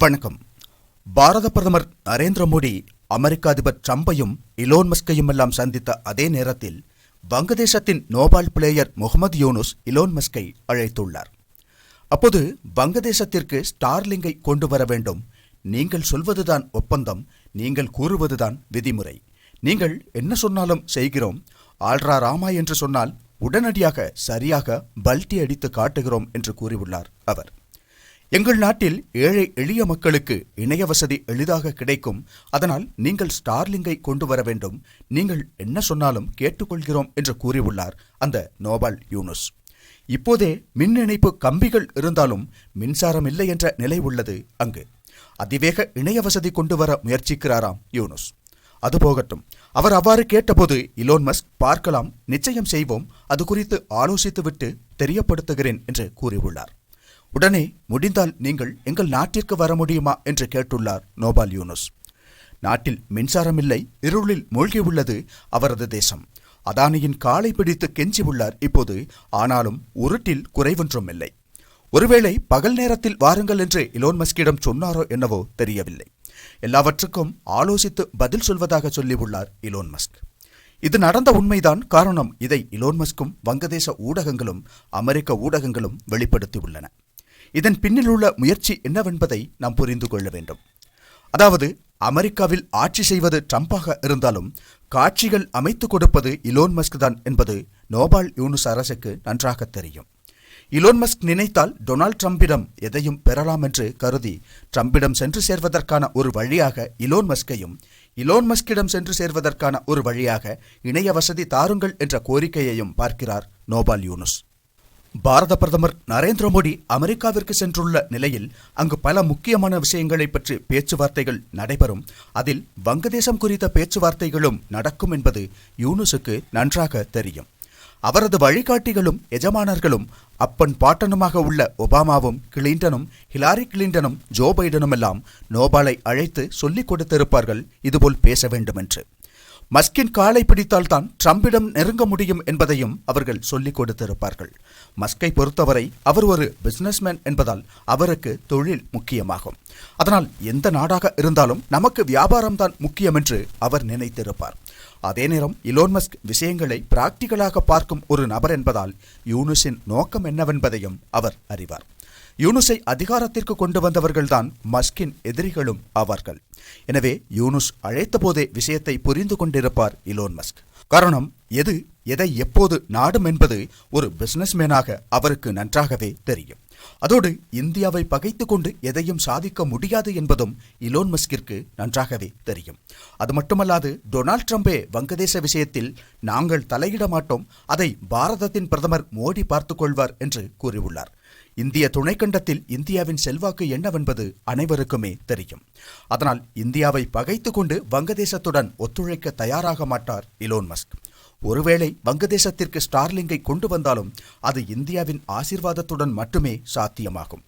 வணக்கம். பாரத பிரதமர் நரேந்திர மோடி அமெரிக்க அதிபர் ட்ரம்பையும் இலோன் மஸ்கையும் எல்லாம் சந்தித்த அதே நேரத்தில் வங்கதேசத்தின் Nobel player Muhammad Yunus Elon மஸ்கை அழைத்துள்ளார். அப்போது வங்கதேசத்திற்கு ஸ்டார்லிங்கை கொண்டு வர வேண்டும். நீங்கள் சொல்வதுதான் ஒப்பந்தம் நீங்கள் கூறுவதுதான் விதிமுறை. நீங்கள் என்ன சொன்னாலும் செய்கிறோம். ஆல்ரா ராமா என்று சொன்னால் உடனடியாக சரியாக பல்டி அடித்து காட்டுகிறோம் என்று கூறியுள்ளார் அவர். எங்கள் நாட்டில் ஏழை எளிய மக்களுக்கு இணைய வசதி எளிதாக கிடைக்கும். அதனால் நீங்கள் ஸ்டார்லிங்கை கொண்டு வர வேண்டும். நீங்கள் என்ன சொன்னாலும் கேட்டுக்கொள்கிறோம் என்று கூறியுள்ளார் அந்த நோபால் யூனுஸ். இப்போதே மின் இணைப்பு கம்பிகள் இருந்தாலும் மின்சாரம் இல்லை என்ற நிலை உள்ளது அங்கு. அதிவேக இணைய வசதி கொண்டு வர முயற்சிக்கிறாராம் யூனுஸ். அது போகட்டும். அவர் அவ்வாறு கேட்டபோது இலோன் மஸ்க் பார்க்கலாம் நிச்சயம் செய்வோம். அது குறித்து ஆலோசித்துவிட்டு தெரியப்படுத்துகிறேன் என்று கூறியுள்ளார். உடனே முடிந்தால் நீங்கள் எங்கள் நாட்டிற்கு வர முடியுமா என்று கேட்டுள்ளார் நோபால் யூனுஸ். நாட்டில் மின்சாரம் இல்லை இருளில் மூழ்கியுள்ளது அவரது தேசம். அதானியின் காலை பிடித்து கெஞ்சியுள்ளார் இப்போது ஆனாலும் உருட்டில் குறைவொன்றும் இல்லை ஒருவேளை பகல் நேரத்தில் வாருங்கள் என்று இலோன் மஸ்கிடம் சொன்னாரோ என்னவோ தெரியவில்லை. எல்லாவற்றுக்கும் ஆலோசித்து பதில் சொல்வதாக சொல்லியுள்ளார் இலோன் மஸ்க். இது நடந்த உண்மைதான். காரணம் இதை இலோன் மஸ்கும் வங்கதேச ஊடகங்களும் அமெரிக்க ஊடகங்களும் வெளிப்படுத்தியுள்ளன இதன் பின்னில் உள்ள முயற்சி என்னவென்பதை நாம் புரிந்து கொள்ள வேண்டும். அதாவது அமெரிக்காவில் ஆட்சி செய்வது ட்ரம்பாக இருந்தாலும் காட்சிகள் அமைத்துக் கொடுப்பது இலோன் மஸ்க் தான் என்பது நோபால் யூனுஸ் அரசுக்கு நன்றாக தெரியும். இலோன் மஸ்க் நினைத்தால் டொனால்ட் ட்ரம்பிடம் எதையும் பெறலாம் என்று கருதி ட்ரம்பிடம் சென்று சேர்வதற்கான ஒரு வழியாக இலோன் மஸ்கையும் இலோன் மஸ்கிடம் சென்று சேர்வதற்கான ஒரு வழியாக இணைய வசதி தாருங்கள் என்ற கோரிக்கையையும் பார்க்கிறார் நோபால் யூனுஸ். பாரத பிரதமர் நரேந்திர மோடி அமெரிக்காவிற்கு சென்றுள்ள நிலையில் அங்கு பல முக்கியமான விஷயங்களை பற்றி பேச்சுவார்த்தைகள் நடைபெறும். அதில் வங்கதேசம் குறித்த பேச்சுவார்த்தைகளும் நடக்கும் என்பது யூனுசுக்கு நன்றாக தெரியும். அவரது வழிகாட்டிகளும் எஜமானர்களும் அப்பன் பாட்டனுமாக உள்ள ஒபாமாவும் கிளின்டனும் ஹிலாரி கிளின்டனும் ஜோ பைடனும் எல்லாம் நோபாலை அழைத்து சொல்லிக் கொடுத்திருப்பார்கள். இதுபோல் பேச வேண்டும் என்று மஸ்கின் காலை பிடித்தால்தான் ட்ரம்பிடம் நெருங்க முடியும் என்பதையும் அவர்கள் சொல்லிக் கொடுத்திருப்பார்கள். மஸ்கை பொறுத்தவரை அவர் ஒரு பிசினஸ்மேன் என்பதால் அவருக்கு தொழில் முக்கியமாகும். அதனால் எந்த நாடாக இருந்தாலும் நமக்கு வியாபாரம்தான் முக்கியம் என்று அவர் நினைத்திருப்பார். அதே நேரம் இலோன் மஸ்க் விஷயங்களை பிராக்டிகலாக பார்க்கும் ஒரு நபர் என்பதால் யூனுஸின் நோக்கம் என்னவென்பதையும் அவர் அறிவார். யூனுஸை அதிகாரத்திற்கு கொண்டு வந்தவர்கள்தான் மஸ்கின் எதிரிகளும் ஆவார்கள் எனவே யூனுஸ் அழைத்த போதே விஷயத்தை புரிந்து கொண்டிருப்பார் இலோன் மஸ்க். காரணம் எது எதை எப்போது நாடும் என்பது ஒரு பிசினஸ்மேனாக அவருக்கு நன்றாகவே தெரியும். அதோடு இந்தியாவை பகைத்து கொண்டு எதையும் சாதிக்க முடியாது என்பதும் இலோன் மஸ்கிற்கு நன்றாகவே தெரியும். அது மட்டுமல்லாது டொனால்ட் ட்ரம்பே வங்கதேச விஷயத்தில் நாங்கள் தலையிட மாட்டோம் அதை பாரதத்தின் பிரதமர் மோடி பார்த்துக் கொள்வார் என்று கூறியுள்ளார். இந்திய துணைக்கண்டத்தில் இந்தியாவின் செல்வாக்கு என்னவென்பது அனைவருக்குமே தெரியும். அதனால் இந்தியாவை பகைத்து கொண்டு வங்கதேசத்துடன் ஒத்துழைக்க தயாராக மாட்டார் இலோன் மஸ்க். ஒருவேளை வங்கதேசத்திற்கு ஸ்டார்லிங்கை கொண்டு வந்தாலும் அது இந்தியாவின் ஆசிர்வாதத்துடன் மட்டுமே சாத்தியமாகும்.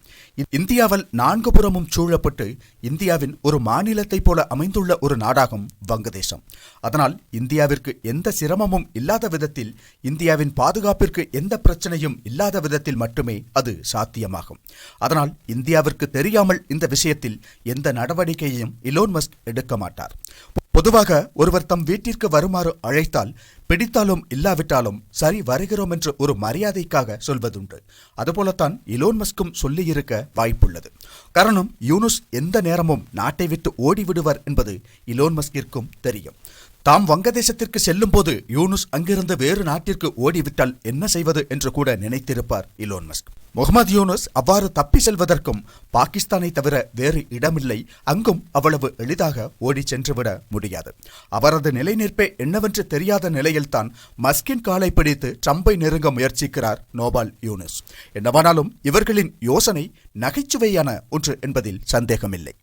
இந்தியாவில் நான்கு புறமும் சூழப்பட்டு இந்தியாவின் ஒரு மாநிலத்தைப் போல அமைந்துள்ள ஒரு நாடாகும் வங்கதேசம். அதனால் இந்தியாவிற்கு எந்த சிரமமும் இல்லாத விதத்தில் இந்தியாவின் பாதுகாப்பிற்கு எந்த பிரச்சனையும் இல்லாத விதத்தில் மட்டுமே அது சாத்தியமாகும். அதனால் இந்தியாவிற்கு தெரியாமல் இந்த விஷயத்தில் எந்த நடவடிக்கையையும் இலோன் மஸ்க் எடுக்க மாட்டார். பொதுவாக ஒருவர் தம் வீட்டிற்கு வருமாறு அழைத்தால் பிடித்தாலும் இல்லாவிட்டாலும் சரி வருகிறோம் என்று ஒரு மரியாதைக்காக சொல்வதுண்டு. அதுபோலத்தான் இலோன் மஸ்கும் சொல்லியிருக்க வாய்ப்புள்ளது. காரணம் யூனுஸ் எந்த நேரமும் நாட்டை விட்டு ஓடிவிடுவர் என்பது இலோன் மஸ்கிற்கும் தெரியும். தாம் வங்கதேசத்திற்கு செல்லும் போது யூனுஸ் அங்கிருந்து வேறு நாட்டிற்கு ஓடிவிட்டால் என்ன செய்வது என்று கூட நினைத்திருப்பார் இலோன் மஸ்க். முகமது யூனுஸ் அவ்வாறு தப்பி செல்வதற்கும் பாகிஸ்தானை தவிர வேறு இடமில்லை. அங்கும் அவ்வளவு எளிதாக ஓடி சென்றுவிட முடியாது. அவரது நிலைநிற்பே என்னவென்று தெரியாத நிலையில்தான் மஸ்கின் காலை பிடித்து ட்ரம்பை நெருங்க முயற்சிக்கிறார் நோபால் யூனுஸ். என்னவானாலும் இவர்களின் யோசனை நகைச்சுவையான ஒன்று என்பதில் சந்தேகமில்லை.